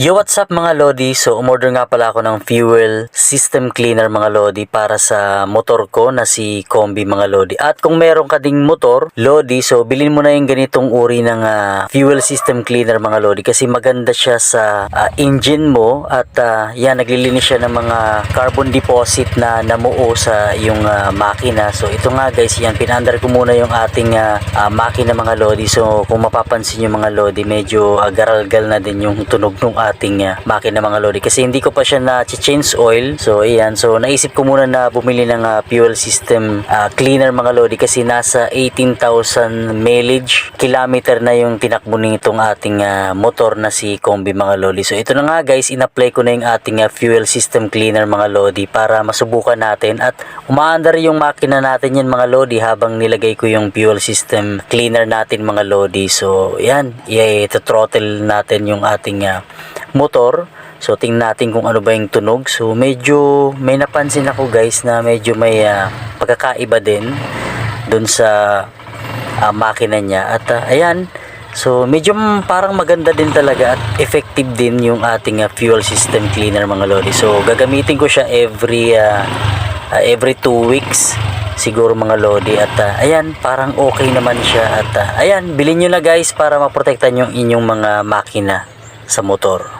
Yo, what's up mga Lodi? So, umorder nga pala ako ng fuel system cleaner mga Lodi para sa motor ko na si Combi mga Lodi. At kung meron ka ding motor, Lodi, so bilhin mo na yung ganitong uri ng ah, fuel system cleaner mga Lodi kasi maganda siya sa ah, engine mo at ah, yan, naglilinis siya ng mga carbon deposit na namuo sa yung ah, makina. So, ito nga guys, yan, pinandar ko muna yung ating ah, ah, makina mga Lodi. So, kung mapapansin yung mga Lodi, medyo ah, garalgal na din yung tunog ng ating uh, makina mga lodi. Kasi hindi ko pa siya na change oil. So ayan. So naisip ko muna na bumili ng ah, fuel system ah, cleaner mga lodi. Kasi nasa 18,000 mileage kilometer na yung tinakbo nitong ating ah, motor na si Combi mga lodi. So ito na nga guys. In-apply ko na yung ating ah, fuel system cleaner mga lodi para masubukan natin at umaandar yung makina natin yan mga lodi habang nilagay ko yung fuel system cleaner natin mga lodi. So yan i-throttle natin yung ating ah, motor. So tingnan natin kung ano ba yung tunog. So medyo may napansin ako guys na medyo may ah, pagkakaiba din dun sa ah, makina niya. At ah, ayan, so medyo parang maganda din talaga at effective din yung ating ah, fuel system cleaner mga lodi. So gagamitin ko siya every ah, ah, every 2 weeks siguro mga lodi at ah, ayan parang okay naman siya at ah, ayan bilhin nyo na guys para maprotektan yung inyong mga makina sa motor